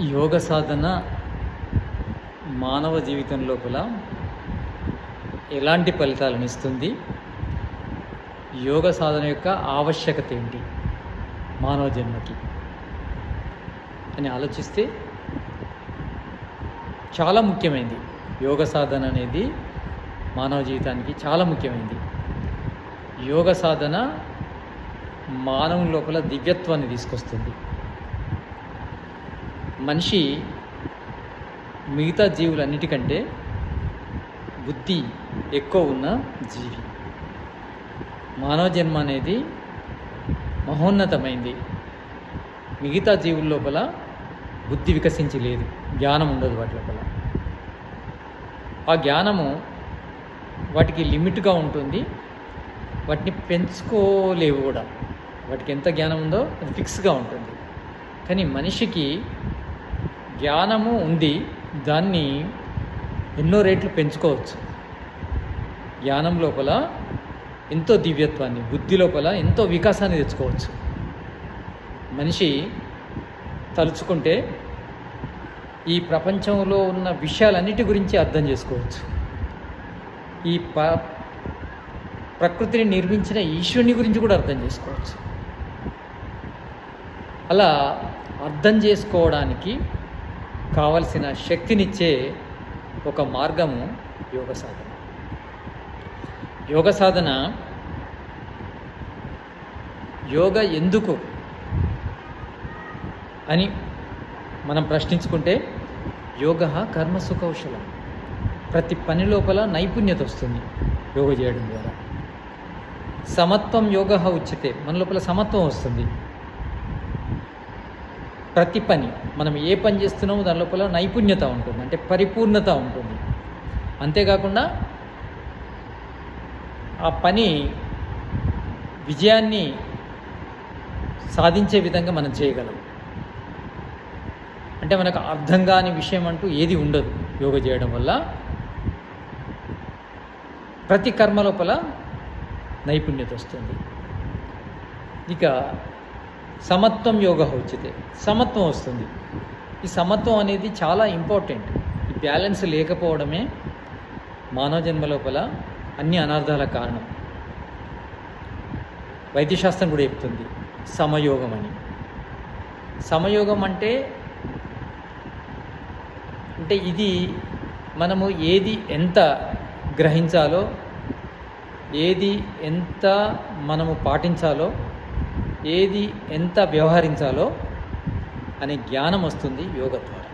యోగ సాధన మానవ జీవితం లోపల ఎలాంటి ఫలితాలను ఇస్తుంది? యోగ సాధన యొక్క ఆవశ్యకత ఏంటి మానవ జన్మకి? అని ఆలోచిస్తే చాలా ముఖ్యమైనది యోగ సాధన అనేది మానవ జీవితానికి చాలా ముఖ్యమైనది యోగ సాధన మానవుని లోపల దివ్యత్వాన్ని తీసుకొస్తుంది. మనిషి మిగతా జీవులన్నిటికంటే బుద్ధి ఎక్కువ ఉన్న జీవి. మానవ జన్మ అనేది మహోన్నతమైంది. మిగతా జీవుల లోపల బుద్ధి వికసించి లేదు జ్ఞానం ఉండదు వాటి లోపల. ఆ జ్ఞానము వాటికి లిమిట్గా ఉంటుంది. వాటిని పెంచుకోలేవు కూడా. వాటికి ఎంత జ్ఞానం ఉందో అది ఫిక్స్గా ఉంటుంది. కానీ మనిషికి జ్ఞానము ఉంది దాన్ని ఎన్నో రేట్లు పెంచుకోవచ్చు. జ్ఞానం లోపల ఎంతో దివ్యత్వాన్ని బుద్ధి లోపల ఎంతో వికాసాన్ని తెచ్చుకోవచ్చు. మనిషి తలుచుకుంటే ఈ ప్రపంచంలో ఉన్న విషయాలన్నిటి గురించి అర్థం చేసుకోవచ్చు. ఈ ప ప్రకృతిని నిర్మించిన ఈశ్వరుని గురించి కూడా అర్థం చేసుకోవచ్చు. అలా అర్థం చేసుకోవడానికి కావలసిన శక్తినిచ్చే ఒక మార్గము యోగ సాధన. యోగ సాధన యోగ ఎందుకు అని మనం ప్రశ్నించుకుంటే యోగ కర్మ సుకౌశలం. ప్రతి పని లోపల నైపుణ్యత వస్తుంది యోగ చేయడం ద్వారా. సమత్వం యోగ ఉచితే మన లోపల సమత్వం వస్తుంది. ప్రతి పని మనం ఏ పని చేస్తున్నామో దాని లోపల నైపుణ్యత ఉంటుంది అంటే పరిపూర్ణత ఉంటుంది. అంతేకాకుండా ఆ పని విజయాన్ని సాధించే విధంగా మనం చేయగలం. అంటే మనకు అర్థం కాని విషయం అంటూ ఏది ఉండదు యోగ చేయడం వల్ల. ప్రతి కర్మ లోపల నైపుణ్యత వస్తుంది. ఇక సమత్వం యోగ ఉచితే. సమత్వం వస్తుంది. ఈ సమత్వం అనేది చాలా ఇంపార్టెంట్. ఈ బ్యాలెన్స్ లేకపోవడమే మానవ జన్మ లోపల అన్ని అనార్థాల కారణం. వైద్యశాస్త్రం కూడా చెప్తుంది సమయోగం అని. సమయోగం అంటే అంటే ఇది మనము ఏది ఎంత గ్రహించాలో ఏది ఎంత మనము పాటించాలో ఏది ఎంత వ్యవహరించాలో అనే జ్ఞానం వస్తుంది యోగ ద్వారా.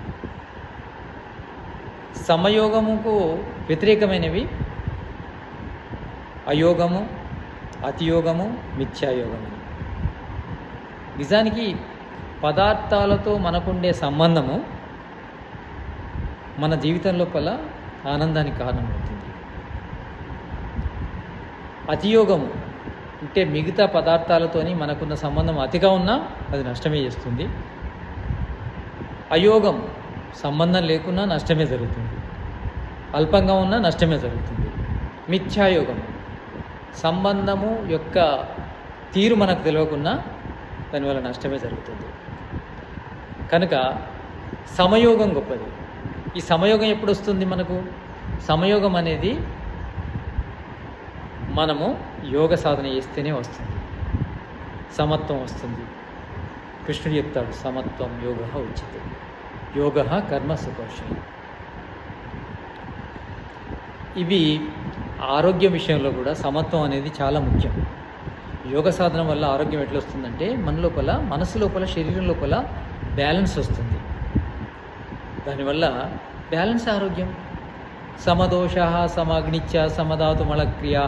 సమయోగముకు వ్యతిరేకమైనవి అయోగము అతియోగము మిథ్యాయోగము. నిజానికి పదార్థాలతో మనకుండే సంబంధము మన జీవితం లోపల ఆనందానికి కారణమవుతుంది. అతియోగము అంటే మిగతా పదార్థాలతోని మనకున్న సంబంధం అతిగా ఉన్నా అది నష్టమే చేస్తుంది. అయోగం సంబంధం లేకున్నా నష్టమే జరుగుతుంది. అల్పంగా ఉన్నా నష్టమే జరుగుతుంది. మిథ్యాయోగం సంబంధము యొక్క తీరు మనకు తెలియకున్నా దానివల్ల నష్టమే జరుగుతుంది. కనుక సమయోగం గొప్పది. ఈ సమయోగం ఎప్పుడు వస్తుంది మనకు? సమయోగం అనేది మనము యోగ సాధన చేస్తేనే వస్తుంది. సమత్వం వస్తుంది. కృష్ణుడు చెప్తాడు సమత్వం యోగ ఉచితం. యోగ కర్మ సుకౌశలం ఇవి ఆరోగ్యం విషయంలో కూడా సమత్వం అనేది చాలా ముఖ్యం. యోగ సాధన వల్ల ఆరోగ్యం ఎట్లా వస్తుందంటే మన లోపల మనసు లోపల శరీరం లోపల బ్యాలెన్స్ వస్తుంది. దానివల్ల బ్యాలెన్స్ ఆరోగ్యం. సమదోష సమాగ్నిత్య సమధాతుమల క్రియా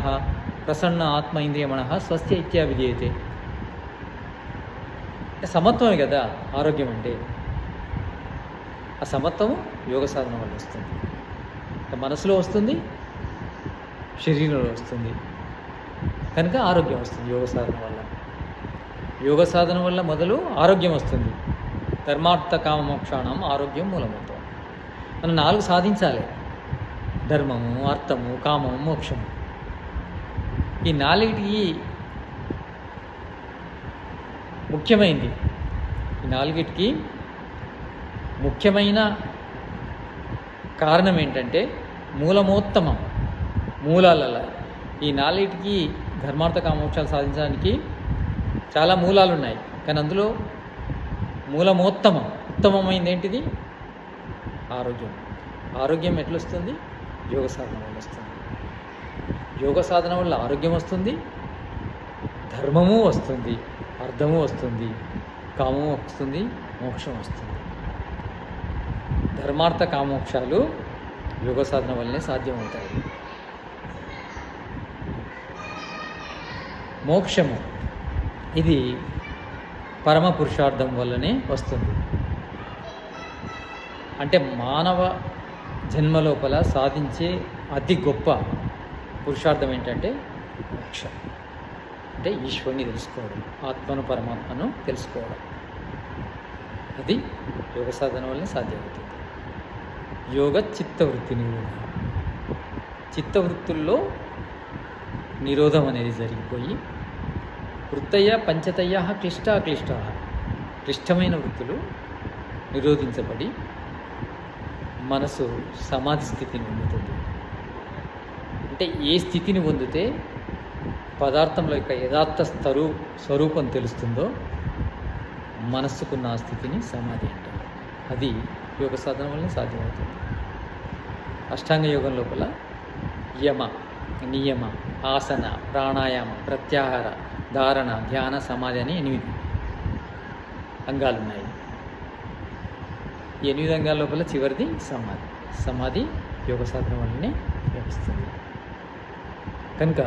ప్రసన్న ఆత్మ ఇంద్రియమణ స్వస్తి ఇత్యా విధేయతే. సమత్వమే కదా ఆరోగ్యం అంటే. ఆ సమత్వం యోగ సాధన వల్ల వస్తుంది. మనసులో వస్తుంది శరీరంలో వస్తుంది. కనుక ఆరోగ్యం వస్తుంది యోగ సాధన వల్ల. యోగ సాధన వల్ల మొదలు ఆరోగ్యం వస్తుంది. ధర్మార్థ కామ మోక్షాణం ఆరోగ్యం మూలమవుతాం. మనం నాలుగు సాధించాలి. ధర్మము అర్థము కామము మోక్షము. ఈ నాలుగిటికి ముఖ్యమైనది ఈ నాలుగిటికి ముఖ్యమైన కారణం ఏంటంటే మూలమోత్తమం మూలాలలో. ఈ నాలుగిటికి ధర్మార్థ కామోక్షాలు సాధించడానికి చాలా మూలాలు ఉన్నాయి కానీ అందులో మూలమోత్తమం ఉత్తమమైంది ఏంటిది ఆరోగ్యం. ఆరోగ్యం ఎట్లొస్తుంది? యోగ సాధన వల్ల వస్తుంది. యోగ సాధన వల్ల ఆరోగ్యం వస్తుంది ధర్మము వస్తుంది అర్థము వస్తుంది కామము వస్తుంది మోక్షం వస్తుంది. ధర్మార్థ కామోక్షాలు యోగ సాధన వల్లనే సాధ్యమవుతాయి. మోక్షము ఇది పరమ పురుషార్థం వల్లనే వస్తుంది. అంటే మానవ జన్మ లోపల సాధించే అతి గొప్ప పురుషార్థం ఏంటంటే మోక్షం అంటే ఈశ్వరుని తెలుసుకోవడం ఆత్మను పరమాత్మను తెలుసుకోవడం. అది యోగ సాధన వల్లనే సాధ్యమవుతుంది. యోగ చిత్తవృత్తి నిరోధం. చిత్తవృత్తుల్లో నిరోధం అనేది జరిగిపోయి వృత్తయ్య పంచతయ్య క్లిష్ట క్లిష్ట క్లిష్టమైన వృత్తులు నిరోధించబడి మనసు సమాధి స్థితిని పొందుతుంది. అంటే ఏ స్థితిని పొందితే పదార్థంలో యొక్క యథార్థ స్వరూ స్వరూపం తెలుస్తుందో మనస్సుకున్న ఆ స్థితిని సమాధి అంటారు. అది యోగ సాధన వల్ల సాధ్యమవుతుంది. అష్టాంగ యోగం లోపల యమ నియమ ఆసన ప్రాణాయామ ప్రత్యాహార ధారణ ధ్యాన సమాధి అని ఎనిమిది అంగాలు ఉన్నాయి ఎనిమిది అంగాల లోపల చివరిది సమాధి. సమాధి యోగ సాధన వల్లనే లభిస్తుంది. కనుక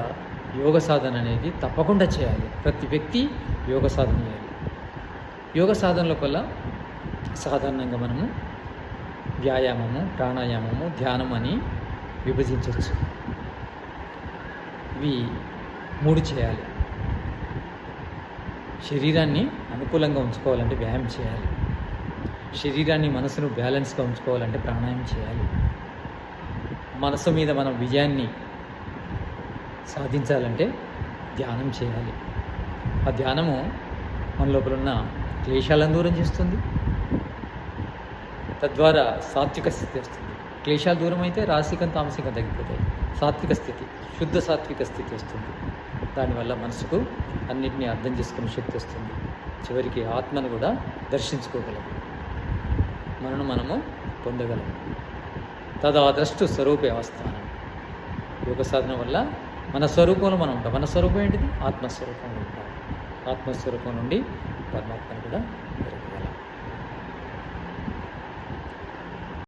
యోగ సాధన అనేది తప్పకుండా చేయాలి. ప్రతి వ్యక్తి యోగ సాధన చేయాలి. యోగ సాధనల వల్ల సాధారణంగా మనము వ్యాయామము ప్రాణాయామము ధ్యానం అని విభజించవచ్చు. ఇవి మూడు చేయాలి. శరీరాన్ని అనుకూలంగా ఉంచుకోవాలంటే వ్యాయామం చేయాలి. శరీరాన్ని మనసును బ్యాలెన్స్గా ఉంచుకోవాలంటే ప్రాణాయామం చేయాలి. మనసు మీద మనం విజయాన్ని సాధించాలంటే ధ్యానం చేయాలి. ఆ ధ్యానము మన లోపల ఉన్న క్లేశాలను దూరం చేస్తుంది. తద్వారా సాత్విక స్థితి వస్తుంది. క్లేశాలు దూరం అయితే రాసికం తామసికం తగ్గిపోతాయి. సాత్విక స్థితి శుద్ధ సాత్విక స్థితి వస్తుంది. దానివల్ల మనసుకు అన్నిటినీ అర్థం చేసుకునే శక్తి వస్తుంది. చివరికి ఆత్మను కూడా దర్శించుకోగలము మనను మనము పొందగలము తదా ద్రష్టు స్వరూపే అవస్థానం. యోగ సాధన వల్ల మన స్వరూపంలో మనం ఉంటాం. మన స్వరూపం ఏంటిది? ఆత్మస్వరూపంలో ఉంటాం. ఆత్మస్వరూపం నుండి పరమాత్మను కూడా